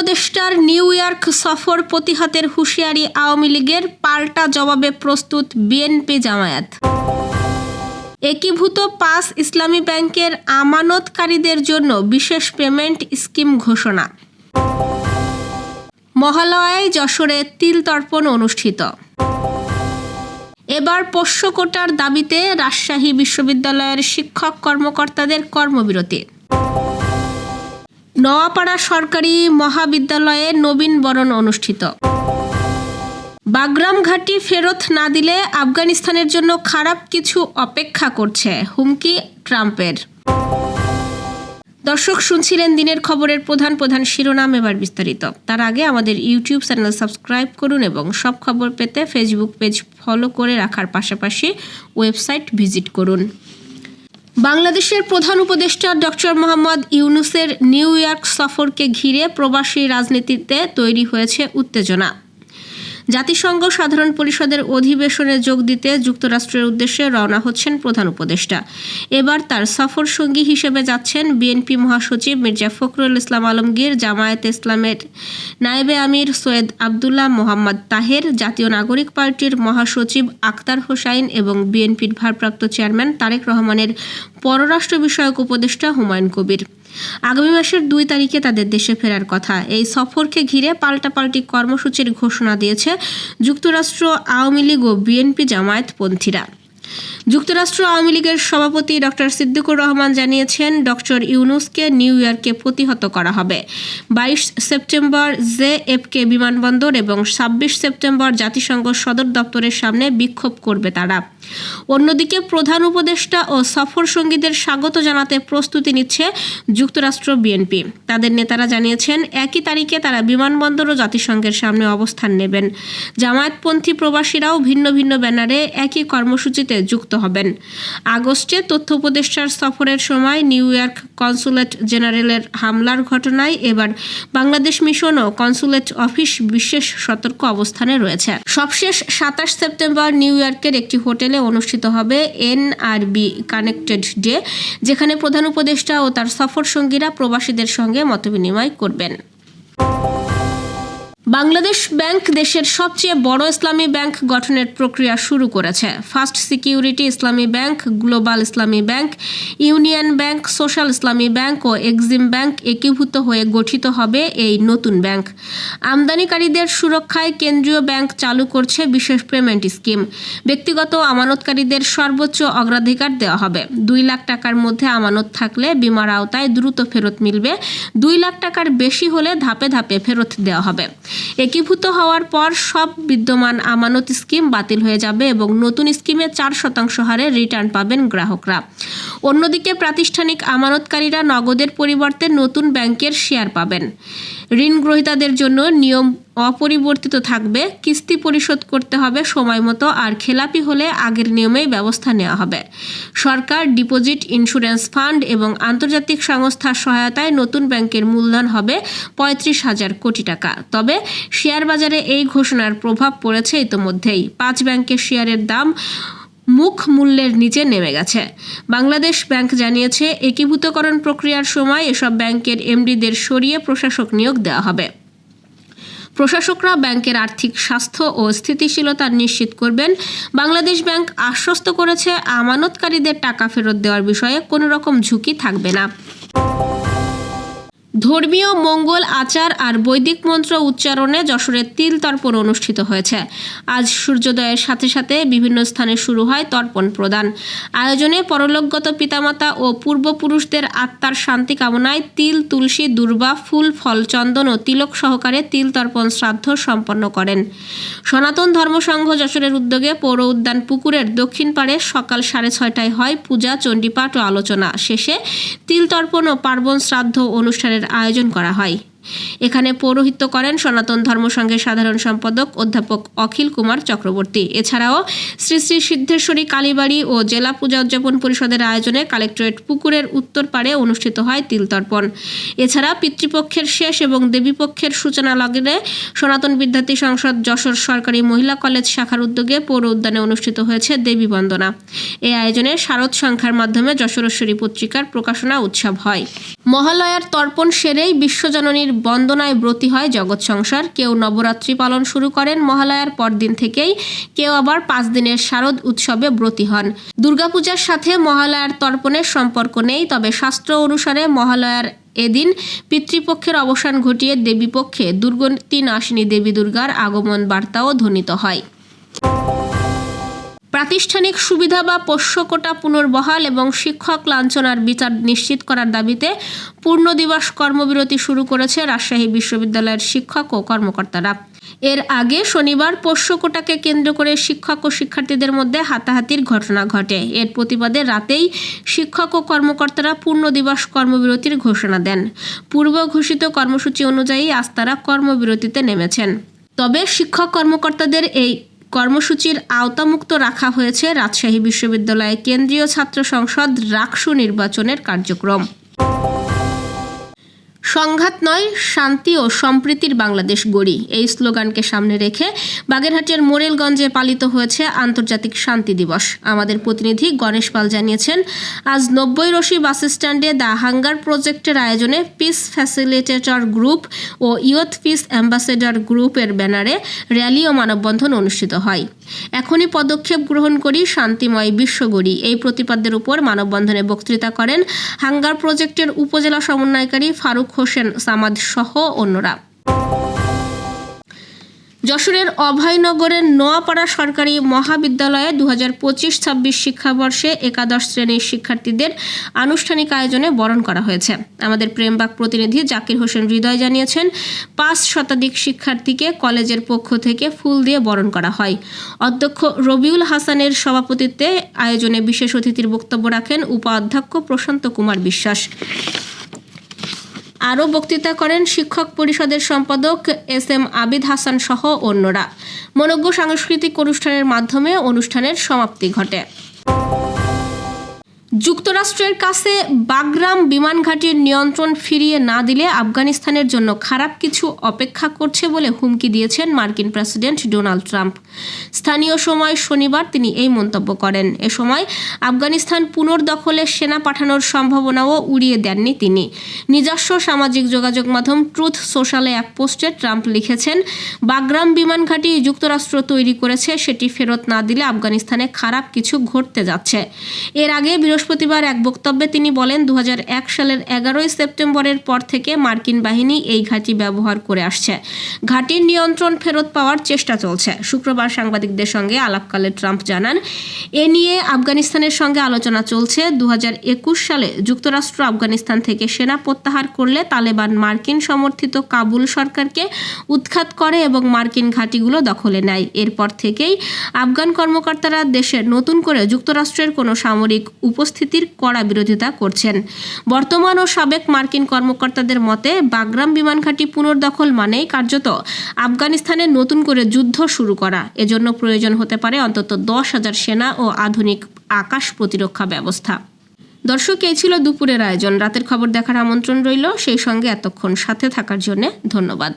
উপদেষ্টার new York সফর প্রতিহতের হুঁশিয়ারি আওয়ামী লীগের পাল্টা জবাবে প্রস্তুত বিএনপি জামায়াত। একীভূত পাঁচ ইসলামী ব্যাংকের আমানতকারীদের জন্য বিশেষ পেমেন্ট স্কিম ঘোষণা। মহালয়ায় যশোরে তিল তর্পণ অনুষ্ঠিত। এবার পোষ্য কোটার দাবিতে রাজশাহী বিশ্ববিদ্যালয়ের শিক্ষক কর্মকর্তাদের কর্মবিরতি। নোয়াপাড়া সরকারি মহাবিদ্যালয়ে নবীন বরণ অনুষ্ঠিত। বাগরাম ঘাটি ফেরত না দিলে আফগানিস্তানের জন্য খারাপ কিছু অপেক্ষা করছে হুমকি ট্রাম্পের। দর্শক, শুনছিলেন দিনের খবরের প্রধান প্রধান শিরোনাম এবার বিস্তারিত। তার আগে আমাদের ইউটিউব চ্যানেল সাবস্ক্রাইব করুন এবং সব খবর পেতে ফেসবুক পেজ ফলো করে রাখার পাশাপাশি ওয়েবসাইট ভিজিট করুন। বাংলাদেশের প্রধান উপদেষ্টা ডক্টর মোহাম্মদ ইউনুসের নিউ ইয়র্ক সফরকে ঘিরে প্রবাসী রাজনীতিতে তৈরি হয়েছে উত্তেজনা। জাতিসংঘ সাধারণ পরিষদের অধিবেশনে যোগ দিতে যুক্তরাষ্ট্রের উদ্দেশ্যে রওনা হচ্ছেন প্রধান উপদেষ্টা। এবার তার সফর সঙ্গী হিসেবে যাচ্ছেন বিএনপি মহাসচিব মির্জা ফখরুল ইসলাম আলমগীর, জামায়াতে ইসলামের নায়েবে আমির সৈয়দ আবদুল্লাহ মোহাম্মদ তাহের, জাতীয় নাগরিক পার্টির মহাসচিব আক্তার হোসাইন এবং বিএনপির ভারপ্রাপ্ত চেয়ারম্যান তারেক রহমানের পররাষ্ট্র বিষয়ক উপদেষ্টা হুমায়ুন কবির। আগামী মাসের দুই তারিখে তাদের দেশে ফেরার কথা। এই সফরকে ঘিরে পাল্টাপাল্টি কর্মসূচির ঘোষণা দিয়েছে যুক্তরাষ্ট্র, আওয়ামী লীগ ও বিএনপি জামায়াতপন্থীরা। যুক্তরাষ্ট্র আওয়ামী লীগের সভাপতি ডক্টর সিদ্দিকুর রহমান জানিয়েছেন, ডক্টর ইউনুসকে নিউ ইয়র্কে প্রতিহত করা হবে। বাইশ সেপ্টেম্বর জে এফকে বিমানবন্দর এবং ছাব্বিশ সেপ্টেম্বর জাতিসংঘ সদর দপ্তরের সামনে বিক্ষোভ করবে তারা। অন্যদিকে প্রধান উপদেষ্টা ও সফর সঙ্গীদের স্বাগত জানাতে প্রস্তুতি নিচ্ছে যুক্তরাষ্ট্র বিএনপি। তাদের নেতারা জানিয়েছেন, একই তারিখে তারা বিমানবন্দর ও জাতিসংঘের সামনে অবস্থান নেবেন। জামায়াতপন্থী প্রবাসীরাও ভিন্ন ভিন্ন ব্যানারে একই কর্মসূচিতে যুক্ত হবেন। আগস্টে তথ্য উপদেষ্টার সফরের সময় নিউ ইয়র্ক কনসুলেট জেনারেলের হামলার ঘটনায় এবার বাংলাদেশ মিশন ও কনসুলেট অফিস বিশেষ সতর্ক অবস্থানে রয়েছে। সবশেষ সাতাশ সেপ্টেম্বর নিউ ইয়র্কের একটি হোটেলে অনুষ্ঠিত হবে এনআরবি কানেক্টেড ডে, যেখানে প্রধান উপদেষ্টা ও তার সফর সঙ্গীরা প্রবাসীদের সঙ্গে মতবিনিময় করবেন। বাংলাদেশ ব্যাংক দেশের সবচেয়ে বড় ইসলামী ব্যাংক গঠনের প্রক্রিয়া শুরু করেছে। First security Islami bank, global Islami bank, union bank, social Islami bank ও এক্সিম ব্যাংক একীভূত হয়ে গঠিত হবে এই নতুন ব্যাংক। আমদানিকারীদের সুরক্ষায় কেন্দ্রীয় ব্যাংক চালু করছে বিশেষ পেমেন্ট স্কিম। ব্যক্তিগত আমানতকারীদের সর্বোচ্চ অগ্রাধিকার দেওয়া হবে। দুই লাখ টাকার মধ্যে আমানত থাকলে বিমার আওতায় দ্রুত ফেরত মিলবে। দুই লাখ টাকার বেশি হলে ধাপে ধাপে ফেরত দেওয়া হবে। একীভূত হওয়ার পর সব বিদ্যমান আমানত স্কিম বাতিল হয়ে যাবে এবং নতুন স্কিমে চার শতাংশ হারে রিটার্ন পাবেন গ্রাহকরা। অন্যদিকে প্রাতিষ্ঠানিক আমানতকারীরা নগদের পরিবর্তে নতুন ব্যাংকের শেয়ার পাবেন। ঋণ গ্রহীতাদের জন্য নিয়ম অপরিবর্তিত থাকবে, কিস্তি পরিশোধ করতে হবে, সময় মতো, আর খেলাপি হলে আগের নিয়মেই ব্যবস্থা নেওয়া হবে। সরকার ডিপোজিট ইন্স্যুরেন্স ফান্ড এবং আন্তর্জাতিক সংস্থার সহায়তায় নতুন ব্যাংকের মূলধন হবে পঁয়ত্রিশ হাজার কোটি টাকা। তবে শেয়ার বাজারে এই ঘোষণার প্রভাব পড়েছে ইতোমধ্যেই। পাঁচ ব্যাংকের শেয়ারের দাম মুখ মূল্যের নিচে নেমে গেছে। বাংলাদেশ ব্যাংক জানিয়েছে, একীভূতকরণ প্রক্রিয়ার সময় এসব ব্যাংকের এমডিদের সরিয়ে প্রশাসক নিয়োগ দেওয়া হবে। প্রশাসকরা ব্যাংকের আর্থিক স্বাস্থ্য ও স্থিতিশীলতা নিশ্চিত করবেন। বাংলাদেশ ব্যাংক আশ্বস্ত করেছে, আমানতকারীদের টাকা ফেরত দেওয়ার বিষয়ে কোনো রকম ঝুঁকি থাকবে না। ধর্মীয় মঙ্গল আচার আর বৈদিক মন্ত্র উচ্চারণে যশোরের তিল তর্পণ অনুষ্ঠিত হয়েছে। আজ সূর্যোদয়ের সাথে সাথে বিভিন্ন স্থানে শুরু হয় তর্পণ প্রদান। আয়োজনে পরলোকগত পিতামাতা ও পূর্বপুরুষদের আত্মার শান্তি কামনায় তিল, তুলসী, দুর্বা, ফুল, ফল, চন্দন ও তিলক সহকারে তিল তর্পণ শ্রাদ্ধ সম্পন্ন করেন। সনাতন ধর্মসংঘ যশোরের উদ্যোগে পৌর উদ্যান পুকুরের দক্ষিণ পাড়ে সকাল সাড়ে ছয়টায় হয় পূজা, চণ্ডীপাঠ ও আলোচনা। শেষে তিল তর্পণ ও পার্বণ শ্রাদ্ধ অনুষ্ঠানের আয়োজন করা হয়। এখানে পৌরোহিত্য করেন সনাতন ধর্মসংঘের সাধারণ সম্পাদক অধ্যাপক অখিল কুমার চক্রবর্তী। এছাড়াও শ্রী শ্রী সিদ্ধেশ্বরী কালীবাড়ি ও জেলা পূজা উদযাপন পরিষদের আয়োজনে কালেক্টরেট পুকুরের উত্তর পাড়ে অনুষ্ঠিত হয় তিলতর্পণ। এছাড়া পিতৃপক্ষের শেষ এবং দেবীপক্ষের সূচনা লগ্নে সনাতন বিদ্যার্থী সংসদ যশোর সরকারি মহিলা কলেজ শাখার উদ্যোগে পৌর উদ্যানে অনুষ্ঠিত হয়েছে দেবী বন্দনা। এই আয়োজনে শারদ সংখ্যার মাধ্যমে যশোরেশ্বরী পত্রিকার প্রকাশনা উৎসব হয়। মহালয়ার তর্পণ সেরেই বিশ্বজননীর দেবীর বন্দনায় ব্রতী হয় জগৎ সংসার। কেউ নবরাত্রি পালন শুরু করেন মহালয়ার পরদিন থেকেই। কেউ আবার পাঁচ দিনের শারদ উৎসবে ব্রতী হন। দুর্গাপূজার সাথে মহালয়ার তর্পণের সম্পর্ক নেই, তবে শাস্ত্র অনুসারে মহালয়ার এদিন পিতৃপক্ষের অবসান ঘটিয়ে দেবীপক্ষে দুর্গতি নাশিনী দেবী দুর্গার আগমন বার্তাও ধ্বনিত হয়। প্রাতিষ্ঠানিক সুবিধা বা পোষ্যকোটা পুনর্বহাল এবং শিক্ষক লাঞ্ছনার বিচার নিশ্চিত করার দাবিতে পূর্ণ দিবস কর্মবিরতি শুরু করেছে রাজশাহী বিশ্ববিদ্যালয়ের শিক্ষক ও কর্মকর্তারা। এর আগে শনিবার পোষ্যকোটাকে কেন্দ্র করে শিক্ষক ও শিক্ষার্থীদের মধ্যে হাতাহাতির ঘটনা ঘটে। এর প্রতিবাদে রাতেই শিক্ষক ও কর্মকর্তারা পূর্ণ দিবস কর্মবিরতির ঘোষণা দেন। পূর্ব ঘোষিত কর্মসূচি অনুযায়ী আজ তারা কর্মবিরতিতে নেমেছেন। তবে শিক্ষক কর্মকর্তাদের এই কর্মসূচির আওতামুক্ত রাখা হয়েছে রাজশাহী বিশ্ববিদ্যালয়ে কেন্দ্রীয় ছাত্র সংসদ রাকসু নির্বাচনের কার্যক্রম। সংঘাত নয়, শান্তি ও সম্প্রীতির বাংলাদেশ গড়ি। এই স্লোগানকে সামনে রেখে বাগেরহাটের মোরেলগঞ্জে পালিত হয়েছে আন্তর্জাতিক শান্তি দিবস। আমাদের প্রতিনিধি গণেশ পাল জানিয়েছেন, আজ নব্বই রশি বাস স্ট্যান্ডে দ্য হাঙ্গার প্রজেক্টের আয়োজনে পিস ফ্যাসিলিটেটর গ্রুপ ও ইয়থ পিস অ্যাম্বাসেডর গ্রুপের ব্যানারে র্যালি ও মানববন্ধন অনুষ্ঠিত হয়। এখনই পদক্ষেপ গ্রহণ করি, শান্তিময় বিশ্ব গড়ি। এই প্রতিপাদ্যের উপর মানববন্ধনে বক্তৃতা করেন হাঙ্গার প্রজেক্টের উপজেলা সমন্বয়কারী ফারুক হোসেন সামাদ সহ অন্যরা। যশোরের অভয়নগরের নোয়াপাড়া সরকারি মহাবিদ্যালয়ে দু হাজার পঁচিশ ছাব্বিশ শিক্ষাবর্ষে একাদশ শ্রেণির শিক্ষার্থীদের আনুষ্ঠানিক আয়োজনে বরণ করা হয়েছে। আমাদের প্রেমবাগ প্রতিনিধি জাকির হোসেন হৃদয় জানিয়েছেন, পাঁচ শতাধিক শিক্ষার্থীকে কলেজের পক্ষ থেকে ফুল দিয়ে বরণ করা হয়। অধ্যক্ষ রবিউল হাসানের সভাপতিত্বে আয়োজনে বিশেষ অতিথির বক্তব্য রাখেন উপাধ্যক্ষ প্রশান্ত কুমার বিশ্বাস। আরও বক্তৃতা করেন শিক্ষক পরিষদের সম্পাদক এস এম আবিদ হাসান সহ অন্যরা। মনজ্ঞ সাংস্কৃতিক অনুষ্ঠানের মাধ্যমে অনুষ্ঠানের সমাপ্তি ঘটে। যুক্তরাষ্ট্রের কাছে বাগরাম বিমান ঘাঁটির নিয়ন্ত্রণ ফিরিয়ে না দিলে আফগানিস্তানের জন্য খারাপ কিছু অপেক্ষা করছে বলে হুমকি দিয়েছেন মার্কিন প্রেসিডেন্ট ডোনাল্ড ট্রাম্প। স্থানীয় সময় শনিবার তিনি এই মন্তব্য করেন। এ সময় আফগানিস্তান পুনর্দখলে সেনা পাঠানোর সম্ভাবনাও উড়িয়ে দেননি তিনি। নিজস্ব সামাজিক যোগাযোগ মাধ্যম ট্রুথ সোশ্যালে এক পোস্টে ট্রাম্প লিখেছেন, বাগরাম বিমান ঘাঁটি যুক্তরাষ্ট্র তৈরি করেছে, সেটি ফেরত না দিলে আফগানিস্তানে খারাপ কিছু ঘটতে যাচ্ছে। এর আগে বৃহস্পতিবার এক বক্তব্যে তিনি বলেন দু সালের এগারোই সেপ্টেম্বরের পর থেকে মার্কিন বাহিনী এই ঘাঁটি ব্যবহার করে আসছে। ঘাঁটির নিয়ন্ত্রণ ফেরত পাওয়ার চেষ্টা চলছে। শুক্রবার সাংবাদিকদের সঙ্গে আলাপকালে ট্রাম্প জানান, এ নিয়ে আফগানিস্তানের সঙ্গে আলোচনা চলছে। দু সালে যুক্তরাষ্ট্র আফগানিস্তান থেকে সেনা প্রত্যাহার করলে তালেবান মার্কিন সমর্থিত কাবুল সরকারকে উৎখাত করে এবং মার্কিন ঘাঁটিগুলো দখলে নেয়। এরপর থেকেই আফগান কর্মকর্তারা দেশে নতুন করে যুক্তরাষ্ট্রের কোনো সামরিক উপস্থিতির কড়া বিরোধিতা করছেন। বর্তমান ও সাবেক মার্কিন কর্মকর্তাদের মতে, বাগরাম বিমান ঘাঁটি পুনর্দখল মানেই কার্যত আফগানিস্তানে নতুন করে যুদ্ধ শুরু করা। এজন্য প্রয়োজন হতে পারে অন্তত দশ হাজার সেনা ও আধুনিক আকাশ প্রতিরক্ষা ব্যবস্থা। দর্শক, এই ছিল দুপুরের আয়োজন। রাতের খবর দেখার আমন্ত্রণ রইল। সেই সঙ্গে এতক্ষণ সাথে থাকার জন্য ধন্যবাদ।